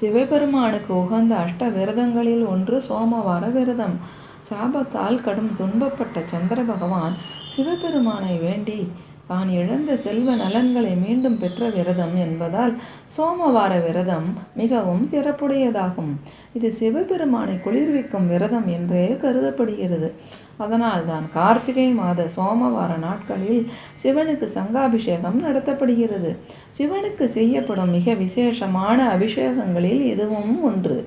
சிவபெருமானுக்கு உகந்த அஷ்ட விரதங்களில் ஒன்று சோமவார விரதம் சாபத்தால் கடும் துன்பப்பட்ட சந்திர பகவான் சிவபெருமானை வேண்டி தான் இழந்த செல்வ நலன்களை மீண்டும் பெற்ற விரதம் என்பதால் சோமவார விரதம் மிகவும் சிறப்புடையதாகும். இது சிவபெருமானை குளிர்விக்கும் விரதம் என்றே கருதப்படுகிறது. அதனால் தான் கார்த்திகை மாத சோமவார நாட்களில் சிவனுக்கு சங்காபிஷேகம் நடத்தப்படுகிறது. சிவனுக்கு செய்யப்படும் மிக விசேஷமான அபிஷேகங்களில் இதுவும் ஒன்று.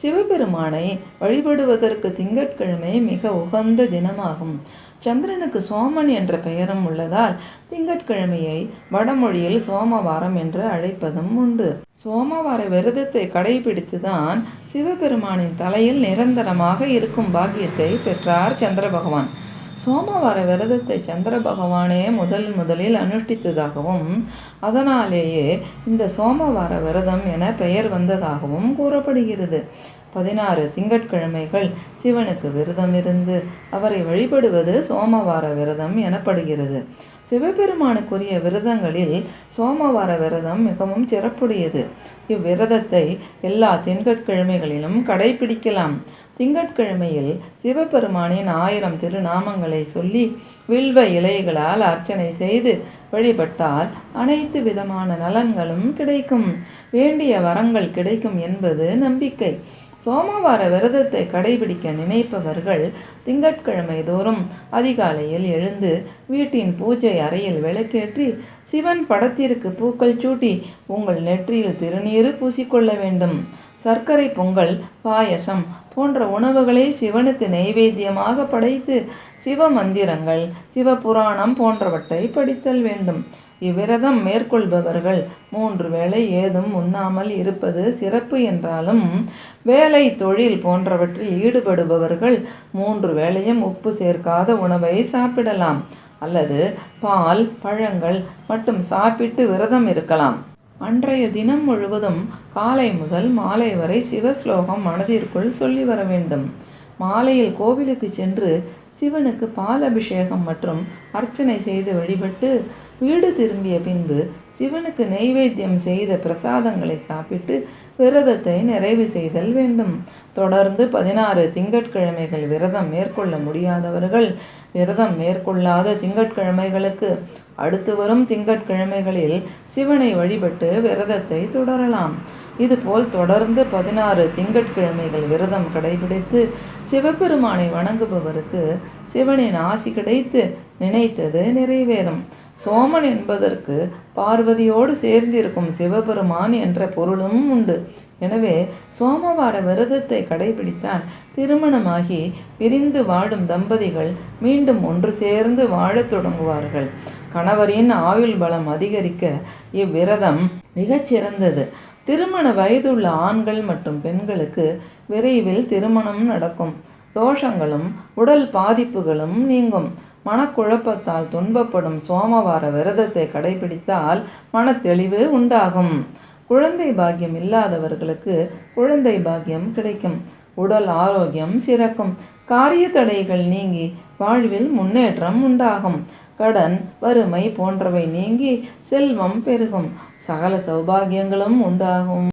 சிவபெருமானை வழிபடுவதற்கு திங்கட்கிழமை மிக உகந்த தினமாகும். சந்திரனுக்கு சோமன் என்ற பெயரும் உள்ளதால் திங்கட்கிழமையை வடமொழியில் சோமவாரம் என்று அழைப்பதும் உண்டு. சோமவார விரதத்தை கடைபிடித்துதான் சிவபெருமானின் தலையில் நிரந்தரமாக இருக்கும் பாக்கியத்தை பெற்றார் சந்திர பகவான் சோமவார விரதத்தை சந்திர பகவானே முதல் முதலில் அனுஷ்டித்ததாகவும் அதனாலேயே இந்த சோமவார விரதம் என பெயர் வந்ததாகவும் கூறப்படுகிறது. பதினாறு திங்கட்கிழமைகள் சிவனுக்கு விரதம் இருந்து அவரை வழிபடுவது சோமவார விரதம் எனப்படுகிறது. சிவபெருமானுக்குரிய விரதங்களில் சோமவார விரதம் மிகவும் சிறப்புடையது. இவ்விரதத்தை எல்லா திங்கட்கிழமைகளிலும் கடைபிடிக்கலாம். திங்கட்கிழமையில் சிவபெருமானின் ஆயிரம் திருநாமங்களை சொல்லி வில்வ இலைகளால் அர்ச்சனை செய்து வழிபட்டால் அனைத்து விதமான நலன்களும் கிடைக்கும். வேண்டிய வரங்கள் கிடைக்கும் என்பது நம்பிக்கை. சோமவார விரதத்தை கடைபிடிக்க நினைப்பவர்கள் திங்கட்கிழமை தோறும் அதிகாலையில் எழுந்து வீட்டின் பூஜை அறையில் விளக்கேற்றி சிவன் படத்திற்கு பூக்கள் சூட்டி உங்கள் நெற்றியில் திருநீறு பூசிக்கொள்ள வேண்டும். சர்க்கரை பொங்கல் பாயசம் போன்ற உணவுகளை சிவனுக்கு நைவேத்தியமாக படைத்து சிவ மந்திரங்கள் சிவபுராணம் போன்றவற்றை படித்தல் வேண்டும். இவ்விரதம் மேற்கொள்பவர்கள் மூன்று வேளை ஏதும் உண்ணாமல் இருப்பது சிறப்பு என்றாலும் வேலை தொழில் போன்றவற்றில் ஈடுபடுபவர்கள் மூன்று வேளையும் உப்பு சேர்க்காத உணவை சாப்பிடலாம். அல்லது பால் பழங்கள் மட்டும் சாப்பிட்டு விரதம் இருக்கலாம். அன்றைய தினம் முழுவதும் காலை முதல் மாலை வரை சிவஸ்லோகம் மனதிற்குள் சொல்லி வர வேண்டும். மாலையில் கோவிலுக்கு சென்று சிவனுக்கு பால் அபிஷேகம் மற்றும் அர்ச்சனை செய்து வழிபட்டு வீடு திரும்பிய பின்பு சிவனுக்கு நெய்வேத்தியம் செய்த பிரசாதங்களை சாப்பிட்டு விரதத்தை நிறைவு செய்தல் வேண்டும். தொடர்ந்து பதினாறு திங்கட்கிழமைகள் விரதம் மேற்கொள்ள முடியாதவர்கள் விரதம் மேற்கொள்ளாத திங்கட்கிழமைகளுக்கு அடுத்து வரும் திங்கட்கிழமைகளில் சிவனை வழிபட்டு விரதத்தை தொடரலாம். இதுபோல் தொடர்ந்து பதினாறு திங்கட்கிழமைகள் விரதம் கடைபிடித்து சிவபெருமானை வணங்குபவருக்கு சிவனின் ஆசி கிடைத்து நினைத்தது நிறைவேறும். சோமன் என்பதற்கு பார்வதியோடு சேர்ந்திருக்கும் சிவபெருமான் என்ற பொருளும் உண்டு. எனவே சோமவார விரதத்தை கடைபிடித்தால் திருமணமாகி பிரிந்து வாடும் தம்பதிகள் மீண்டும் ஒன்று சேர்ந்து வாழத் தொடங்குவார்கள். கணவரின் ஆயுள் பலம் அதிகரிக்க இவ்விரதம் மிகச்சிறந்தது திருமண வயதுள்ள ஆண்கள் மற்றும் பெண்களுக்கு விரைவில் திருமணம் நடக்கும். தோஷங்களும் உடல் பாதிப்புகளும் நீங்கும். மனக்குழப்பத்தால் துன்பப்படும் சோமவார விரதத்தை கடைபிடித்தால் மனத்தெளிவு உண்டாகும். குழந்தை பாக்கியம் இல்லாதவர்களுக்கு குழந்தை பாக்கியம் கிடைக்கும். உடல் ஆரோக்கியம் சிறக்கும். காரிய தடைகள் நீங்கி வாழ்வில் முன்னேற்றம் உண்டாகும். கடன் வறுமை போன்றவை நீங்கி செல்வம் பெருகும். சகல சௌபாகியங்களும் உண்டாகும்.